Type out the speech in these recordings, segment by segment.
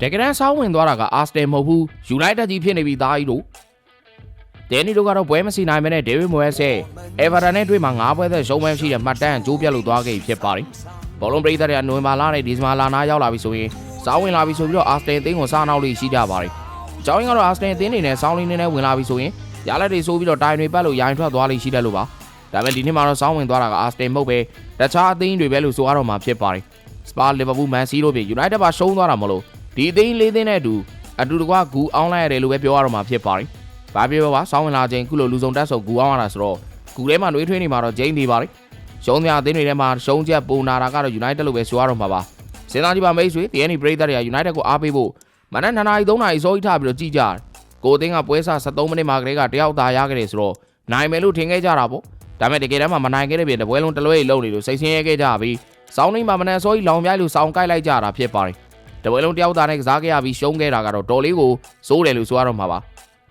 တကယ်တမ်းစောင်းဝင်သွားတာကအာစတယ်မဟုတ်ဘူးယူနိုက်တက်ကြီးဖြစ်နေပြီသားကြီးတို့ဒန်နီတို့ကတော့ပွဲမစီနိုင်မနဲ့ဒေးဗစ်မိုရက်စ်အေဗာတန်နဲ့တွေ့မှာ၅ပွဲသက်ရှုံးပွဲရှိတဲ့မှတ်တမ်းကျိုးပြတ်လို့သွားခဲ့ပြီဖြစ်ပါတယ်ဘောလုံးပရိသတ်တွေကနိုဝင်ဘာလနဲ့ဒီဇင်ဘာလနာရောက်လာပြီဆိုရင်စောင်းဝင်လာပြီဆိုပြီးတော့အာစတယ်အသင်းကိုစားနောက်လေးရှိကြပါတယ်အကြောင်းရင်းကတော့အာစတယ်အသင်းနေနဲ့စောင်းလေးနေနဲ့ဝင်လာပြီဆိုရင်ရလက်တွေဆိုးပြီးတော့တိုင်တွေပတ်လို့ရိုင်ထွက်သွားလိမ့်ရှိတယ်လို့ပါဒါပေမဲ့ဒီနှစ်မှာတော့စောင်းဝင်သွားတာကအာစတယ်မဟုတ်ပဲတခြားအသင်းတွေပဲလို့ဆိုရတော့မှာဖြစ်ပါတယ်စပါလီဗာပူးမန်စီးတို့ပြင်ယူနိုက်တက်ပါရှုံးသွားတာမလို့ ဒီအသင်းလေးသင်းနဲ့အတူအတူတကွဂူအောင်းလိုက်ရတယ်လို့ပဲပြောရတော့မှာဖြစ်ပါတယ်။ဘာပြောပါစောင်းဝင်လာခြင်းခုလိုလူစုံတက်ဆိုဂူအောင်းရတာဆိုတော့ဂူထဲမှာနှွေးထွေးနေမှာတော့ဂျိန်းနေပါလေ။ရှုံးမြအသင်းတွေထဲမှာရှုံးချက်ပုံနာတာကတော့ United လို့ပဲဆိုရတော့မှာပါ။စဉ်းစားကြည့်ပါမိတ်ဆွေ TNT ပရိသတ်တွေက United ကိုအားပေးဖို့မနက်2နာရီ3နာရီစောကြီးထားပြီးတော့ကြည့်ကြတယ်။ကိုအသင်းကပွဲစား73မိနစ်မှာကလေးကတယောက်သာရခဲ့တယ်ဆိုတော့နိုင်မယ်လို့ထင်ခဲ့ကြတာပေါ့။ဒါပေမဲ့တကယ်တမ်းမှာမနိုင်ခဲ့တဲ့ပြင်တပွဲလုံးတလွဲလုံးနေလို့စိတ်ဆင်းရဲခဲ့ကြပြီးစောင်းနေမှာမနက်စောကြီးလောင်ပြိုက်လို့စောင်းကိုက်လိုက်ကြတာဖြစ်ပါတယ်။ တပွဲလုံးတယောက်သားနဲ့ကစားခဲ့ရပြီးရှုံးခဲ့တာကတော့တော်လေးကိုစိုးတယ်လို့ဆိုရတော့မှာပါ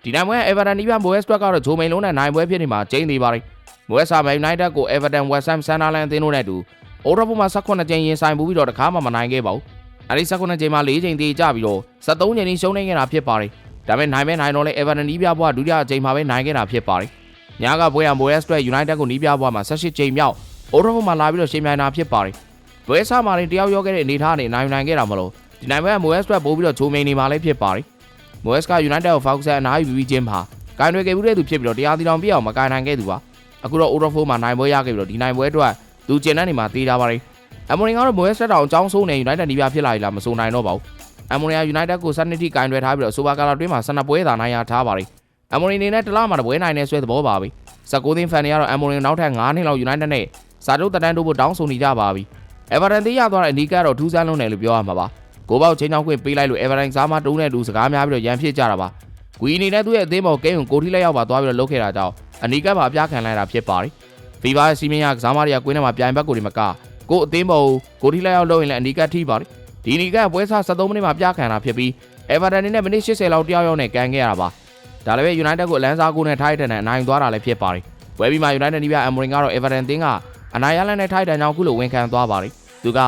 ဒီနိုင်ပွဲ Everton နီးပြမိုးက်စတွက်ကတော့ဂျိုမိန်လုံးနဲ့နိုင်ပွဲဖြစ်နေမှာကျင်းနေပါလိမ့်မိုးက်ဆာမန်ယူနိုက်တက်ကို Everton West Ham Sunderland အသင်းတို့နဲ့အတူအိုရောပမှာ18ကြိမ်ရင်ဆိုင်ပူးပြီးတော့တခါမှမနိုင်ခဲ့ပါဘူးအဲဒီ18ကြိမ်မှာ4ကြိမ်တည်ကြပြီးတော့73ကြိမ်ရှုံးနေခဲ့တာဖြစ်ပါတယ်ဒါပေမဲ့နိုင်မဲနိုင်တော့လဲ Everton နီးပြဘွားဒုတိယကြိမ်မှာပဲနိုင်ခဲ့တာဖြစ်ပါတယ်ညကပွဲရမိုးက်စတွက် United ကိုနီးပြဘွားမှာ18ကြိမ်မြောက်အိုရောပမှာလာပြီးတော့ရှင်မြိုင်တာဖြစ်ပါတယ်ဘွဲဆာမာရင်တယောက်ရောခဲ့တဲ့အနေထားနဲ့နိုင်နိုင်ခဲ့တာမလို့ ဒီနိုင်ပွဲကမိုးက်စတွက်ပို့ပြီးတော့ဂျိုမိန်နေမှာလည်းဖြစ်ပါတယ်မိုးက်စက United ကို Fox အနားယူပြီးချင်းမှာကိုင်တွယ်ခဲ့မှုတဲ့သူဖြစ်ပြီးတော့တရားသီတောင်ပြည့်အောင်မကိုင်နိုင်ခဲ့သူပါအခုတော့ Old Trafford မှာနိုင်ပွဲရခဲ့ပြီးတော့ဒီနိုင်ပွဲအတွက်သူကျင်တဲ့နေမှာတေးကြပါလိမ့်အမိုရင်ကတော့မိုးဆက်တောင်အကြောင်းဆိုးနေ United နီးပြဖြစ်လာပြီလားမဆိုနိုင်တော့ပါဘူးအမိုရင်က United ကိုစနစ်ထိကိုင်တွယ်ထားပြီးတော့ Super Cup တွင်းမှာ12ပွဲသာနိုင်ရထားပါလိမ့်အမိုရင်အနေနဲ့တလားမှာတပွဲနိုင်နေဆွဲသဘောပါပဲ19သင်းဖန်တွေကတော့အမိုရင်နောက်ထပ်9နှစ်လောက် United နဲ့စာချုပ်တက်တန်းတို့ဖို့တောင်းဆိုနေကြပါပြီ Everton သေးရသွားတဲ့အနီးကတော့ထူးဆန်းလုံးတယ်လို့ပြောရမှာပါ ကိုပေါက်ချင်းချောင်းခွင့်ပေးလိုက်လို့ Everton စားမတုံးတဲ့လူစကားများပြီးတော့ရန်ဖြစ်ကြတာပါဂွီအနေနဲ့သူ့ရဲ့အသင်းပေါ်ကဲုံကိုထီလက်ရောက်ပါသွားပြီးတော့လုတ်ခဲ့တာကြောင့်အနီးကပ်ပါအပြခံလိုက်တာဖြစ်ပါတယ်ဖီဗာစီမင်းရကစားမတွေကကွင်းထဲမှာပြိုင်ဘက်ကိုဒီမကကိုအသင်းပေါ်ကိုထီလက်ရောက်လို့ရင်လည်းအနီးကပ်ထိပါတယ်ဒီအနီးကပ်ပွဲစား73မိနစ်မှာပြခံတာဖြစ်ပြီး Everton နဲ့မိနစ်80လောက်တယောက်ယောက်နဲ့ကန်ခဲ့ရတာပါဒါလည်းပဲ United ကိုအလန်းစားကိုနဲ့ထိုက်တန်နဲ့အနိုင်သွားတာလည်းဖြစ်ပါတယ်ဝယ်ပြီးမှ United နီးပြအမရင်ကတော့ Everton တင်းကအနိုင်ရလနဲ့ထိုက်တန်ကြောင့်ခုလိုဝန်ခံသွားပါတယ်သူက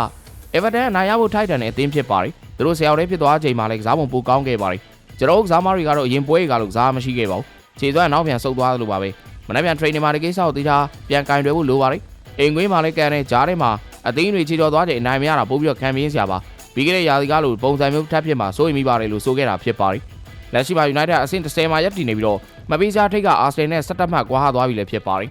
Everton အနိုင်ရဖို့ထိုက်တန်တဲ့အသင်းဖြစ်ပါတယ်သူတို့ဆရာတော်လေးဖြစ်သွားချိန်မှာလည်းကစားပုံပိုကောင်းခဲ့ပါတယ်ကျွန်တော်တို့ကစားမတွေကတော့အရင်ပွဲကလို့ကစားမရှိခဲ့ပါဘူးခြေသွားနောက်ပြန်ဆုတ်သွားသလိုပါပဲမနေ့ပြန် training မှာဒီကိစ္စကိုသိချာပြန်ကင်တွယ်ဖို့လိုပါတယ်အိမ်ကွင်းမှာလည်းကန်တဲ့ဂျားထဲမှာအသင်းတွေခြေတော်သွားတဲ့အနိုင်မရတာပို့ပြီးတော့ခံပြင်းစရာပါပြီးခဲ့တဲ့ရာသီကလို့ပုံစံမျိုးထပ်ဖြစ်မှာစိုးရိမ်မိပါတယ်လို့ဆိုခဲ့တာဖြစ်ပါတယ်လက်ရှိမှာ United အဆင့်30မှာရပ်တည်နေပြီးတော့မပေးစားထိတ်က Arsenal နဲ့17မှတ်ကွာဟသွားပြီလည်းဖြစ်ပါတယ်